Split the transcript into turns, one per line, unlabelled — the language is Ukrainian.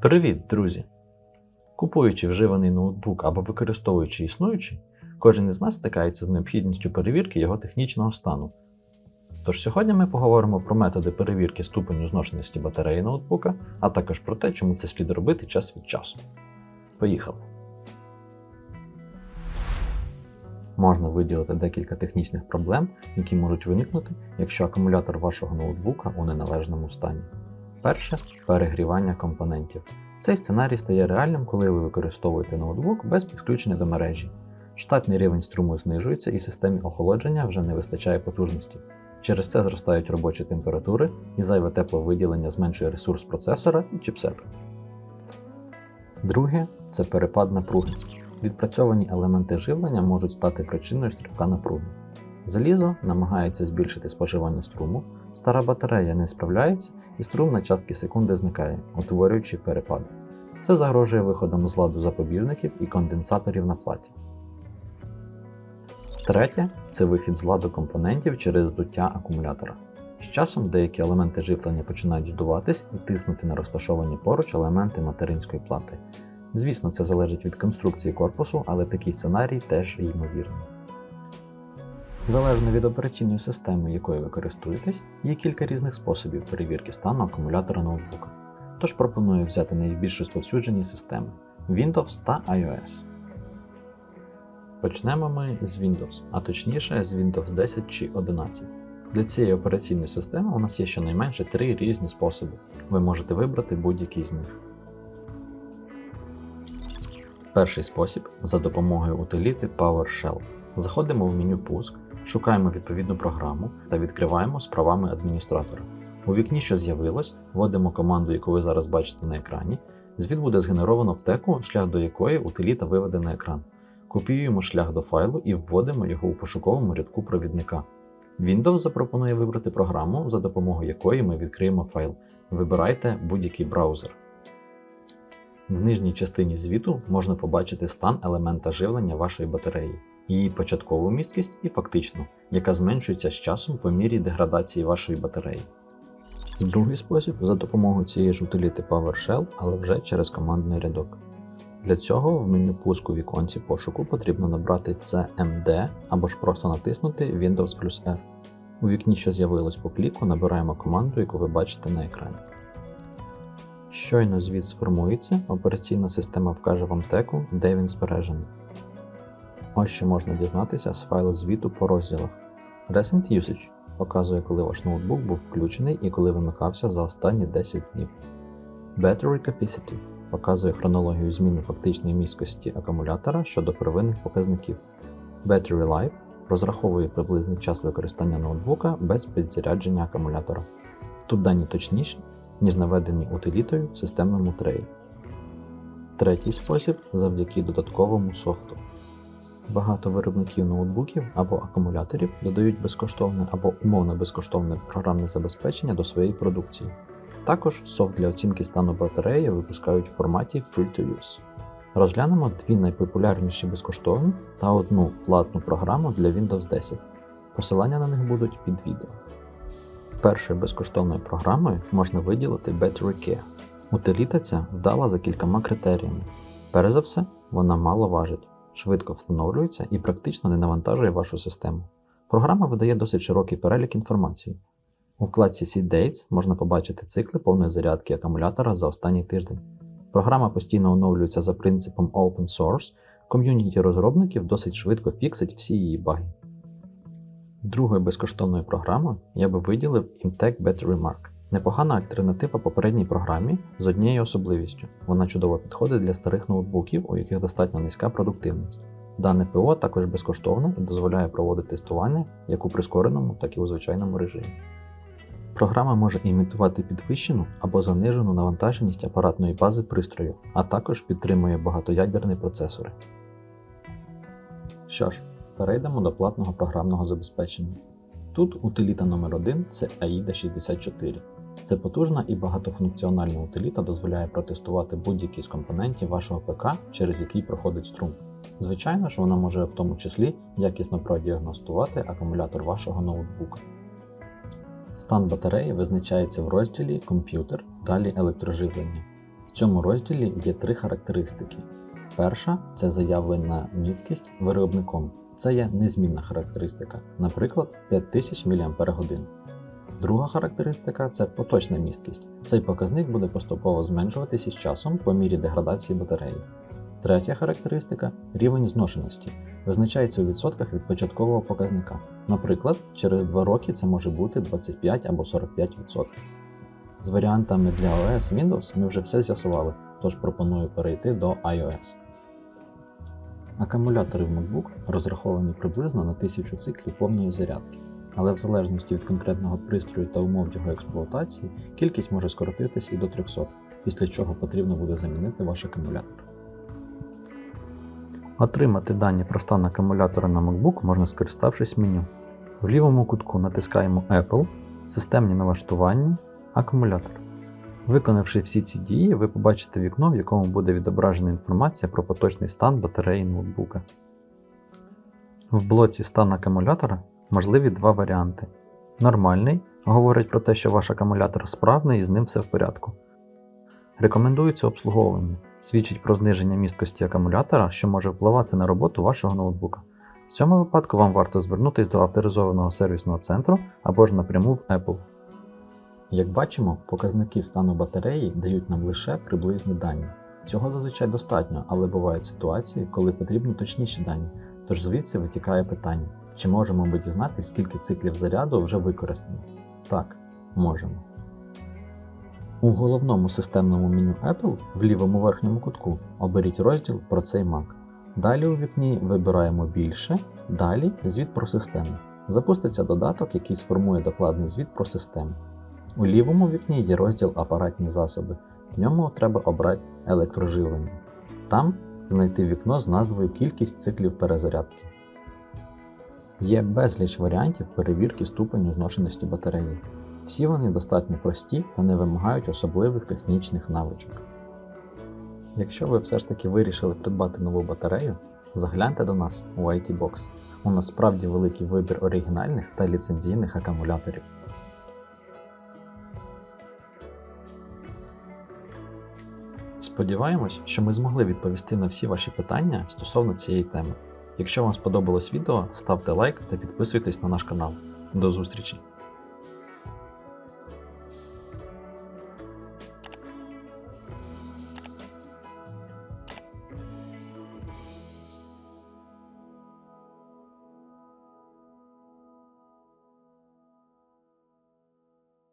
Привіт, друзі! Купуючи вживаний ноутбук або використовуючи існуючий, кожен із нас стикається з необхідністю перевірки його технічного стану. Тож сьогодні ми поговоримо про методи перевірки ступеню зношеності батареї ноутбука, а також про те, чому це слід робити час від часу. Поїхали! Можна виділити декілька технічних проблем, які можуть виникнути, якщо акумулятор вашого ноутбука у неналежному стані. Перше перегрівання компонентів. Цей сценарій стає реальним, коли ви використовуєте ноутбук без підключення до мережі. Штатний рівень струму знижується і системі охолодження вже не вистачає потужності. Через це зростають робочі температури і зайве тепловиділення зменшує ресурс процесора і чіпсета. Друге це перепад напруги. Відпрацьовані елементи живлення можуть стати причиною стрибка напруги. Залізо намагається збільшити споживання струму, стара батарея не справляється і струм на частки секунди зникає, утворюючи перепади. Це загрожує виходом з ладу запобіжників і конденсаторів на платі. Третє це вихід з ладу компонентів через здуття акумулятора. З часом деякі елементи живлення починають здуватись і тиснути на розташовані поруч елементи материнської плати. Звісно, це залежить від конструкції корпусу, але такий сценарій теж ймовірний. Залежно від операційної системи, якою ви користуєтесь, є кілька різних способів перевірки стану акумулятора ноутбука. Тож пропоную взяти найбільш розповсюджені системи Windows та iOS. Почнемо ми з Windows, а точніше з Windows 10 чи 11. Для цієї операційної системи у нас є щонайменше три різні способи. Ви можете вибрати будь-який з них. Перший спосіб за допомогою утиліти PowerShell. Заходимо в меню Пуск, шукаємо відповідну програму та відкриваємо з правами адміністратора. У вікні, що з'явилось, вводимо команду, яку ви зараз бачите на екрані. Звіт буде згенеровано в теку, шлях до якої утиліта виведе на екран. Копіюємо шлях до файлу і вводимо його у пошуковому рядку провідника. Windows запропонує вибрати програму, за допомогою якої ми відкриємо файл. Вибирайте будь-який браузер. В нижній частині звіту можна побачити стан елемента живлення вашої батареї, її початкову місткість і фактичну, яка зменшується з часом по мірі деградації вашої батареї. Другий спосіб за допомогою цієї ж утиліти PowerShell, але вже через командний рядок. Для цього в меню пуску віконці пошуку потрібно набрати CMD або ж просто натиснути Windows плюс R. У вікні, що з'явилось по кліку, набираємо команду, яку ви бачите на екрані. Щойно звіт сформується, операційна система вкаже вам теку, де він збережений. Ось що можна дізнатися з файлу звіту по розділах. Recent Usage показує, коли ваш ноутбук був включений і коли вимикався за останні 10 днів. Battery Capacity показує хронологію зміни фактичної місткості акумулятора щодо первинних показників. Battery Life розраховує приблизний час використання ноутбука без підзарядження акумулятора. Тут дані точніші, ніж наведені утилітою в системному треї. Третій спосіб завдяки додатковому софту. Багато виробників ноутбуків або акумуляторів додають безкоштовне або умовно безкоштовне програмне забезпечення до своєї продукції. Також софт для оцінки стану батареї випускають в форматі Free to Use. Розглянемо дві найпопулярніші безкоштовні та одну платну програму для Windows 10. Посилання на них будуть під відео. Першою безкоштовною програмою можна виділити Battery Care. Утиліта ця вдала за кількома критеріями. Перш за все, вона мало важить, швидко встановлюється і практично не навантажує вашу систему. Програма видає досить широкий перелік інформації. У вкладці Seed Dates можна побачити цикли повної зарядки акумулятора за останній тиждень. Програма постійно оновлюється за принципом Open Source, ком'юніті розробників досить швидко фіксить всі її баги. Другою безкоштовною програмою я би виділив Imtech Battery Mark. Непогана альтернатива попередній програмі з однією особливістю. Вона чудово підходить для старих ноутбуків, у яких достатньо низька продуктивність. Дане ПО також безкоштовне і дозволяє проводити тестування як у прискореному, так і у звичайному режимі. Програма може імітувати підвищену або занижену навантаженість апаратної бази пристрою, а також підтримує багатоядерні процесори. Що ж, перейдемо до платного програмного забезпечення. Тут утиліта номер 1 це AIDA 64. Це потужна і багатофункціональна утиліта дозволяє протестувати будь-які з компонентів вашого ПК, через який проходить струм. Звичайно ж, вона може в тому числі якісно продіагностувати акумулятор вашого ноутбука. Стан батареї визначається в розділі Комп'ютер, далі електроживлення. В цьому розділі є три характеристики. Перша це заявлена міськість виробником. Це є незмінна характеристика, наприклад, 5000 мАч. Друга характеристика це поточна місткість. Цей показник буде поступово зменшуватися із часом по мірі деградації батареї. Третя характеристика рівень зношеності. Визначається у відсотках від початкового показника. Наприклад, через 2 роки це може бути 25 або 45%. З варіантами для OS Windows ми вже все з'ясували, тож пропоную перейти до iOS. Акумулятори в MacBook розраховані приблизно на 1000 циклів повної зарядки, але в залежності від конкретного пристрою та умов його експлуатації кількість може скоротитись і до 300, після чого потрібно буде замінити ваш акумулятор. Отримати дані про стан акумулятора на MacBook можна скориставшись меню. В лівому кутку натискаємо Apple, системні налаштування, акумулятор. Виконавши всі ці дії, ви побачите вікно, в якому буде відображена інформація про поточний стан батареї ноутбука. В блоці Стан акумулятора можливі два варіанти. Нормальний говорить про те, що ваш акумулятор справний і з ним все в порядку. Рекомендується обслуговування, свідчить про зниження місткості акумулятора, що може впливати на роботу вашого ноутбука. В цьому випадку вам варто звернутися до авторизованого сервісного центру або ж напряму в Apple. Як бачимо, показники стану батареї дають нам лише приблизні дані. Цього зазвичай достатньо, але бувають ситуації, коли потрібні точніші дані, тож звідси витікає питання, чи можемо ми дізнатися, скільки циклів заряду вже використано? Так, можемо. У головному системному меню Apple в лівому верхньому кутку оберіть розділ про цей Mac. Далі у вікні вибираємо більше, далі звіт про систему. Запуститься додаток, який сформує докладний звіт про систему. У лівому вікні є розділ Апаратні засоби. В ньому треба обрати електроживлення. Там знайти вікно з назвою Кількість циклів перезарядки. Є безліч варіантів перевірки ступеню зношеності батареї. Всі вони достатньо прості та не вимагають особливих технічних навичок. Якщо ви все ж таки вирішили придбати нову батарею, загляньте до нас у IT Box. У нас справді великий вибір оригінальних та ліцензійних акумуляторів. Сподіваємось, що ми змогли відповісти на всі ваші питання стосовно цієї теми. Якщо вам сподобалось відео, ставте лайк та підписуйтесь на наш канал. До зустрічі!